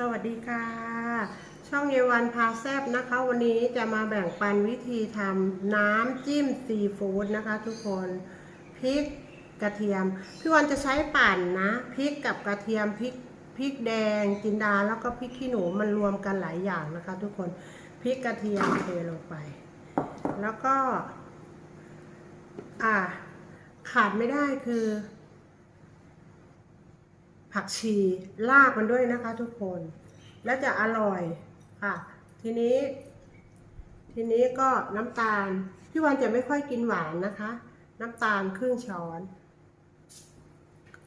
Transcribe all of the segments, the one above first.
สวัสดีค่ะ ช่องเยวันพาแซบนะคะ วันนี้จะมาแบ่งปันวิธีทำน้ำจิ้มซีฟู้ดนะคะทุกคนพริกกระเทียม พี่วันจะใช้ปั่นนะพริกกับกระเทียมพริกพริกแดงจินดาแล้วก็พริกขี้หนูมันรวมกันหลายอย่างนะคะ ทุกคนพริกกระเทียมเทลงไป แล้วก็ อ่าขาดไม่ได้คือ ผักชีลากมันด้วยนะคะทุกคน แล้วจะอร่อยค่ะ ทีนี้ ทีนี้ก็น้ำตาล พี่วันจะไม่ค่อยกินหวานนะคะ น้ำตาลครึ่งช้อน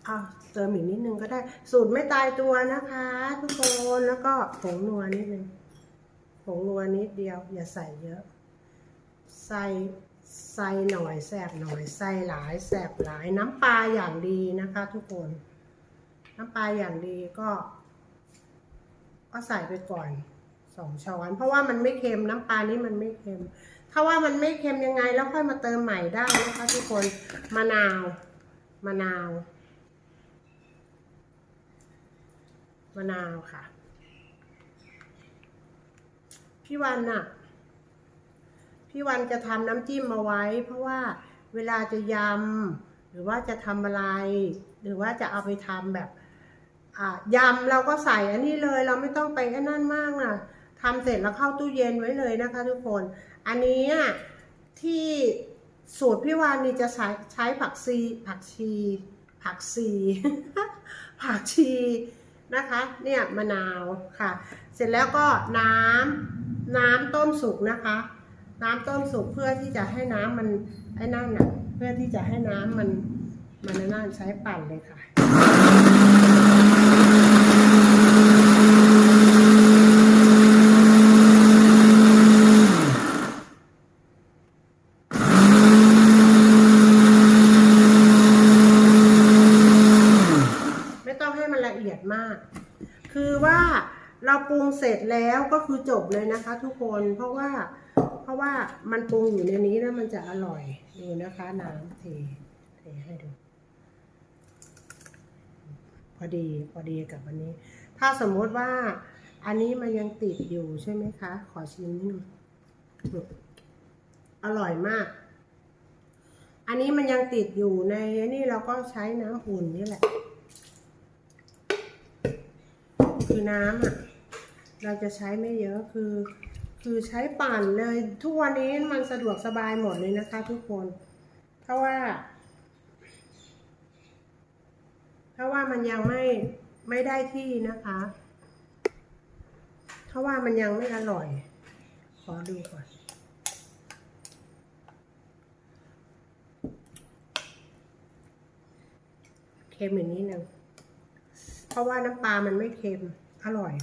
เอาเติมอีกนิดนึงก็ได้ สูตรไม่ตายตัวนะคะ ทุกคนแล้วก็ผงนัวนิดนึงผงนัวนิดเดียว อย่าใส่เยอะ ใส่ใส่หน่อยแสบหน่อยใส่หลายแสบหลายน้ำปลาอย่างดีนะคะ ทุกคน น้ำปลาอย่างดีก็ ก็ใส่ไปก่อนสองช้อน เพราะว่ามันไม่เค็มน้ำปลานี้มันไม่เค็ม ถ้าว่ามันไม่เค็มยังไง แล้วค่อยมาเติมใหม่ได้นะคะทุกคนมะนาวมะนาวมะนาวค่ะ พี่วันน่ะ พี่วันจะทำน้ำจิ้มมาไว้ เพราะว่าเวลาจะยำหรือว่าจะทำอะไร หรือว่าจะเอาไปทำแบบ ยำเราก็ใส่อันนี้เลยเราไม่ต้องไปไอ้นั่นมากนะทำเสร็จแล้วเข้าตู้เย็นไว้เลยนะคะ ทุกคน อันนี้ที่สูตรพี่วานนี่จะใช้ใช้ผักซีผักชี ผักซีผักชีนะคะเนี่ยมะนาวค่ะ เสร็จแล้วก็น้ำน้ำต้มสุกนะคะ น้ำต้มสุกเพื่อที่จะให้น้ำมันไอ้นั่นน่ะเพื่อที่จะให้น้ำมันมันนั่นใช้ปั่นเลยค่ะ ไม่ต้องให้มันละเอียดมาก คือว่า เราปรุงเสร็จแล้วก็คือจบเลยนะคะ ทุกคนเพราะว่า เพราะว่ามันปรุงอยู่ในนี้แล้วมันจะอร่อยดูนะคะน้ำเทเทให้ดู พอดีพอดีกับอันนี้ ถ้าสมมติว่าอันนี้มันยังติดอยู่ใช่ไหมคะ ขอชิมนิดนึงอร่อยมาก อันนี้มันยังติดอยู่ในนี่เราก็ใช้น้ำอุ่นนี่แหละ คือน้ำอะ เราจะใช้ไม่เยอะคือ คือใช้ปั่นเลย ทุกวันนี้มันสะดวกสบายหมดเลยนะคะ ทุกคน เพราะว่า เพราะว่ามันยังไม่ไม่ได้ที่นะคะ เพราะว่ามันยังไม่อร่อย ขอดูก่อนเค็มอย่างนี้นึงเพราะว่าน้ำปลามันไม่เค็ม อร่อย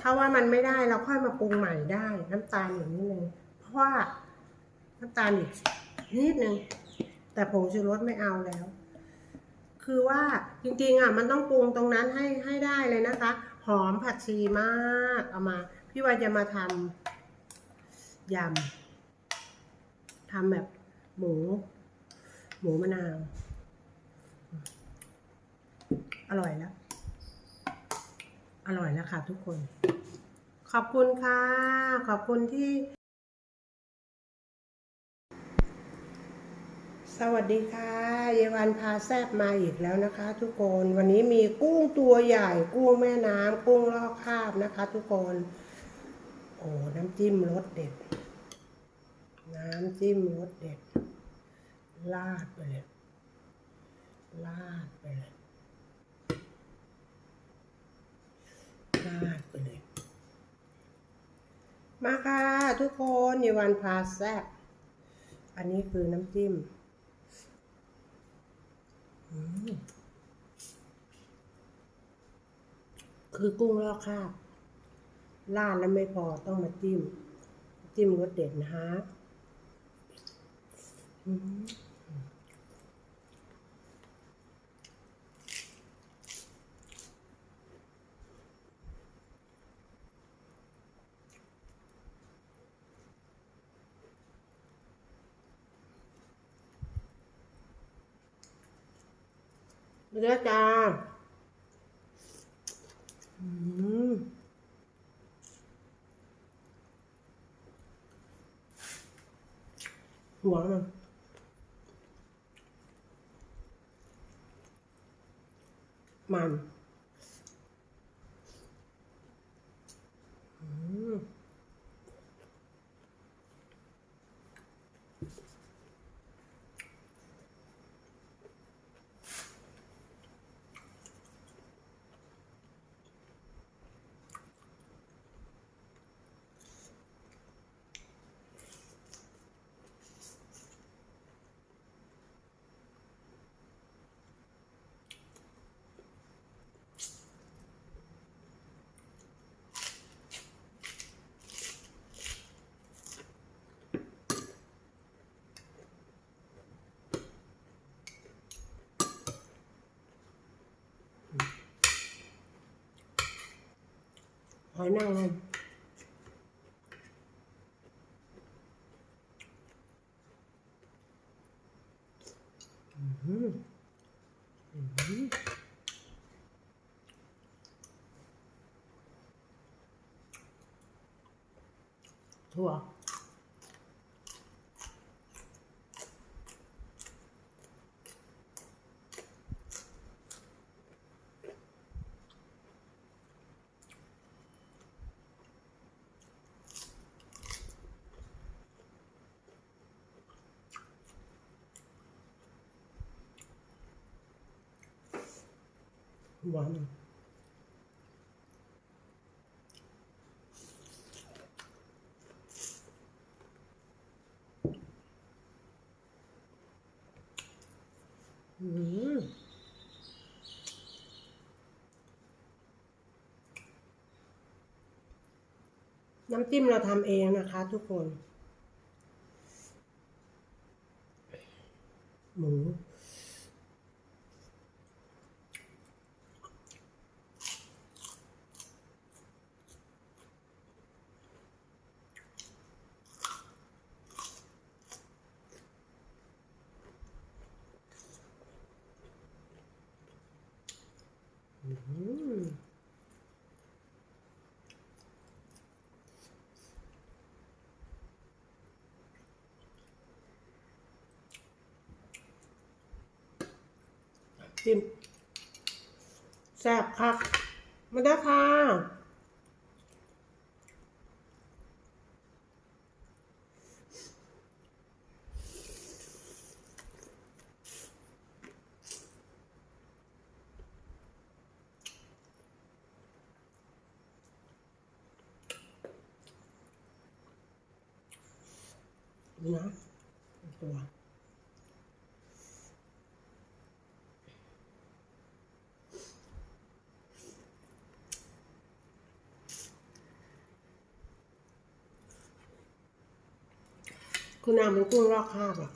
ถ้าว่ามันไม่ได้เราค่อยมาปรุงใหม่ได้ น้ำตาลอย่างนี้นึงเพราะว่าน้ำตาลอีกนิดนึงแต่ผงชูรสไม่เอาแล้ว คือว่าจริงๆอะมันต้องปรุงตรงนั้นให้ให้ได้เลยนะคะ หอมผักชีมากเอามา พี่วายจะมาทำยำทำแบบหมู หมูมะนาว อร่อยแล้ว อร่อยแล้วค่ะทุกคน ขอบคุณค่ะ ขอบคุณที่ สวัสดีค่ะ เยวันพาแซบมาอีกแล้วนะคะ ทุกคน วันนี้มีกุ้งตัวใหญ่ กุ้งแม่น้ำกุ้งลอกคาบนะคะ ทุกคน โอ้น้ำจิ้มรสเด็ด น้ำจิ้มรสเด็ดลาดไปเลยลาดไปเลย ลาดไปเลย มาค่ะทุกคนเยวันพาแซบอันนี้คือน้ำจิ้มคือกุ้งลอกคราบลาดแล้วไม่พอต้องมาจิ้ม จิ้มรสเด็ดนะฮะ เนื้อจ้าอืมหัวมันมัน หอยนางรมอืมอืมถั่ว หวานอืมน้ำจิ้มเราทำเองนะคะทุกคน หมู อืม จิ้มแซ่บครับมาได้ค่ะนะตัว คุณน้ำเป็นกุ้งรอกคราบอะ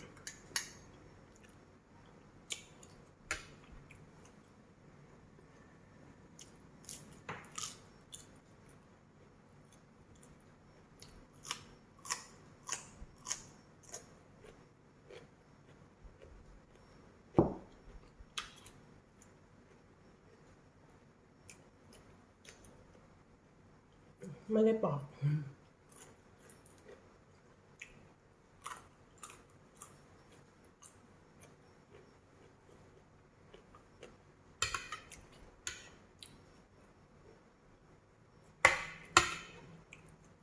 ไม่ได้ปอก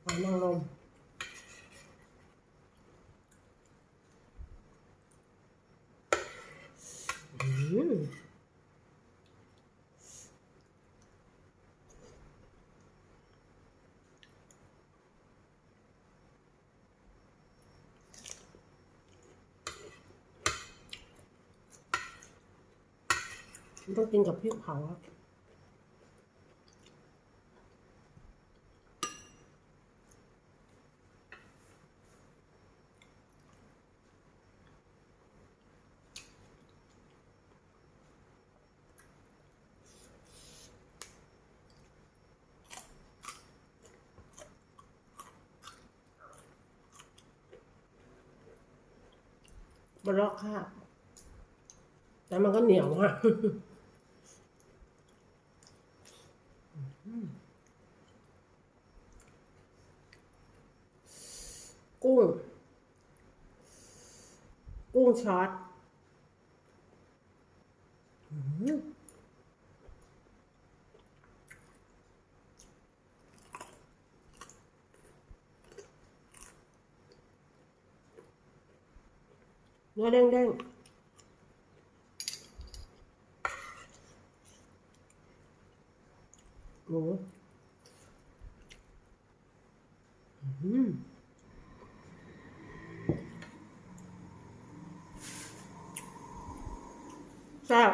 หอยนางรมอืม มันต้องกินกับพริกเผาครับ บล็อกค่ะแต่มันก็เหนียวอะ กุ้ง กุ้งช็อตเนื้อเด้งเด้งๆหมูอืม แซ่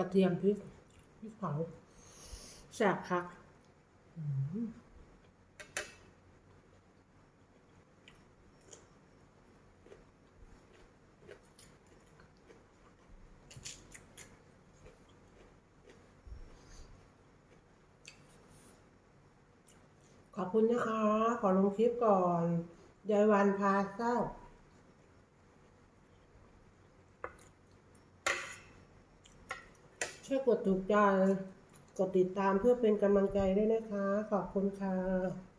ระเทียมพริกพริกเผาแซ่บคักขอบคุณนะคะ ขอลงคลิปก่อนยายวันพาเศร้า ช่วยกดถูกใจ กดติดตามเพื่อเป็นกำลังใจด้วยนะคะ ขอบคุณค่ะ